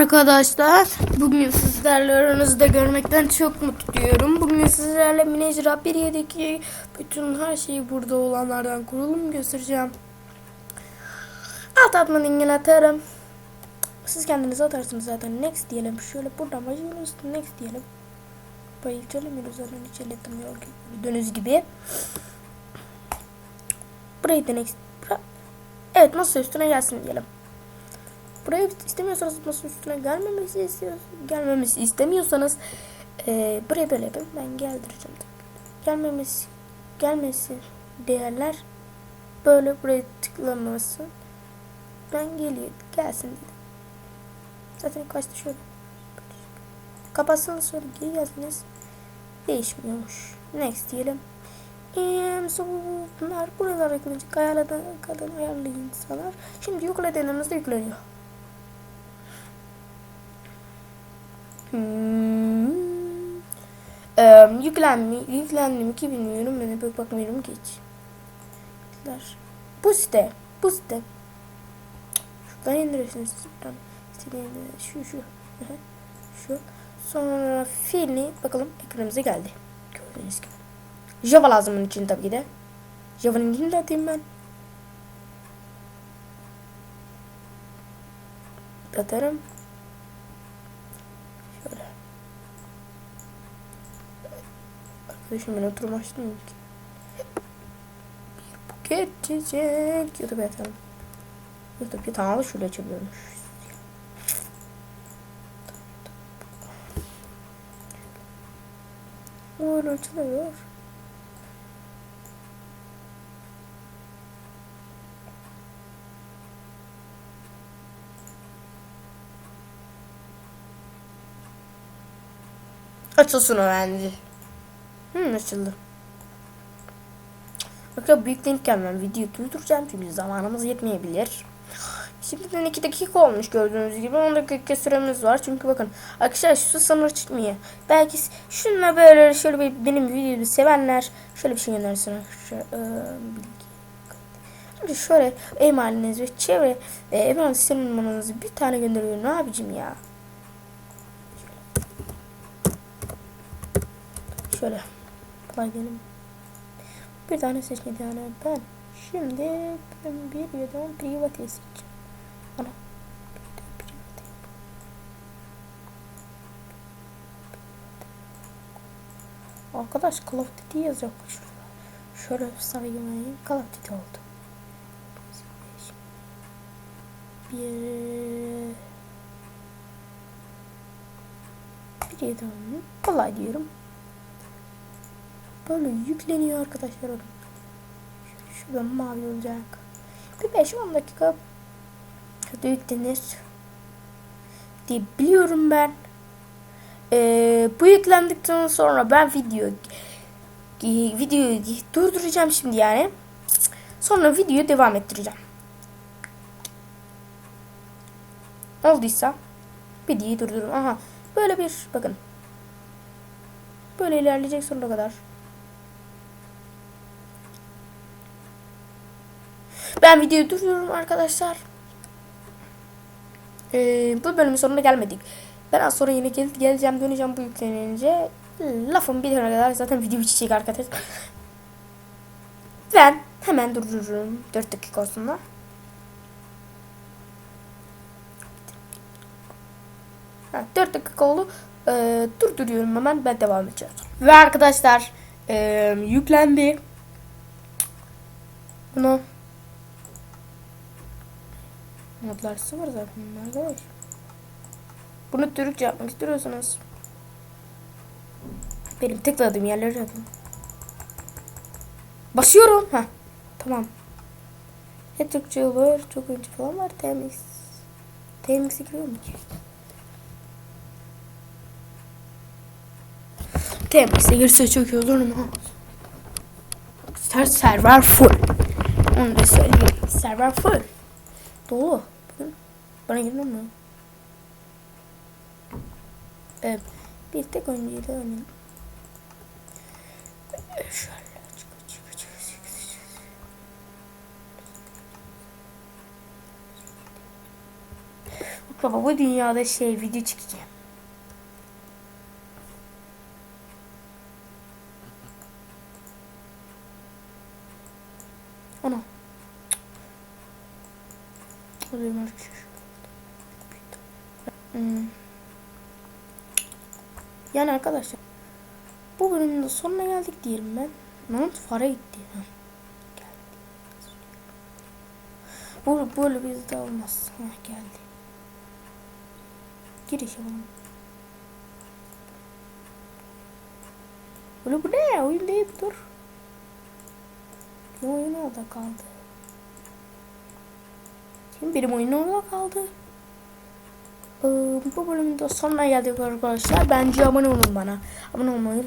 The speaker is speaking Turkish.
Arkadaşlar bugün sizlerle aranızda görmekten çok mutluyum. Bugün sizlerle Minecraft 1.7'deki bütün her şeyi burada olanlardan kurulum göstereceğim. Alt atma dingil atarım. Siz kendiniz atarsınız zaten. Next diyelim. Şöyle buradan başlıyoruz. Next diyelim. Burayı çelemiyoruz zaten hiç elletmiyor. Gördüğünüz gibi. Burayı da next. Evet masa üstüne gelsin diyelim. Buraya istemiyorsanız masa üstüne gelmemesi istiyorsanız, gelmemesi istemiyorsanız eee buraya böyle yapın. Ben geldireceğim. Gelmemesi gelmesi değerler böyle buraya tıklaması ben geliyor gelsin dedim. Zaten ilk başta şöyle kapatsanız sonra geri gelseniz değişmiyormuş. Next diyelim. Eee so bunlar buralara eklenecek ayarladan kadın ayarlı insanlar. Şimdi yükle denemiz de yükleniyor. Hmm. Ee, yüklenmi, yüklendi ki bilmiyorum. Ben de pek bakmıyorum ki hiç. Bu site. Bu site. Şuradan indirirsiniz. Şuradan. Şu şu. Şu. Sonra fiili bakalım ekranımıza geldi. Gördüğünüz gibi. Java lazım bunun için tabii ki de. Java'nın linkini de atayım ben. Atarım. Arkadaşım ben oturmuştum ki. Bir buket çiçek. YouTube atalım. YouTube yatağını şöyle açabiliyormuş. Oyun açılıyor. Açılsın o. Hmm açıldı. Bakın büyük denkken ben videoyu durduracağım çünkü zamanımız yetmeyebilir. Şimdiden 2 dakika olmuş gördüğünüz gibi 10 dakika süremiz var. Çünkü bakın arkadaşlar şu sınır çıkmıyor. Belki şununla böyle şöyle bir benim videoyu sevenler şöyle bir şey göndersin. Ee, bilgi. Şimdi şöyle emaliniz ve çevre e, email sistem bir tane gönderiyorum abicim ya. Şöyle. Kolay gelin. Bir tane seçmedi yani ben. Şimdi ben bir yerden private seçeceğim. Ana. Private. Arkadaş Call of Duty yazıyor şurada. Şöyle saymayın Call of Duty oldu. Bir bir yerden kolay diyorum. Böyle yükleniyor arkadaşlar orada. Şuradan mavi olacak. Bir 5-10 dakika şurada yüklenir. Diye biliyorum ben. Ee, bu yüklendikten sonra ben video videoyu durduracağım şimdi yani. Sonra videoyu devam ettireceğim. Olduysa videoyu durdurun. Aha böyle bir bakın. Böyle ilerleyecek sonuna kadar. Ben videoyu duruyorum arkadaşlar. Ee, bu bölümün sonuna gelmedik. Ben az sonra yine gel geleceğim döneceğim bu yüklenince. Lafım bitene kadar zaten video bitecek arkadaşlar. Ben hemen durdururum 4 dakika sonra. Ha, 4 dakika oldu. Ee, durduruyorum hemen ben devam edeceğim. Ve arkadaşlar e, yüklendi. Bunu Modlar sıfır zaten arkadaş. Bunu Türkçe yapmak istiyorsanız benim tıkladığım yerleri yapın. Basıyorum. ha Tamam. Ne Türkçe olur, çok oyuncu falan var. TMX. TMX'e giriyor mu ki? TMX'e girse çok iyi olur mu? Ser server full. Onu da söyleyeyim. Server full. Dolu. Bakın. Bana girmiyor mu? Evet. Bir tek oyuncuyu da oynayalım. Şöyle. Baba bu dünyada şey video çekeceğim. Ana. Arkadaşlar. Hmm. Yani arkadaşlar bu bölümün de sonuna geldik diyelim ben. Mount Far'a gitti. Bu böyle bizde olmaz. Ha, geldi. Giriş yapalım. Böyle bu ne? Oyun değil dur. Benim oyun orada kaldı. Şimdi benim oyun orada kaldı. Ee, bu bölümün de sonuna geldik arkadaşlar. Bence abone olun bana. Abone olmayı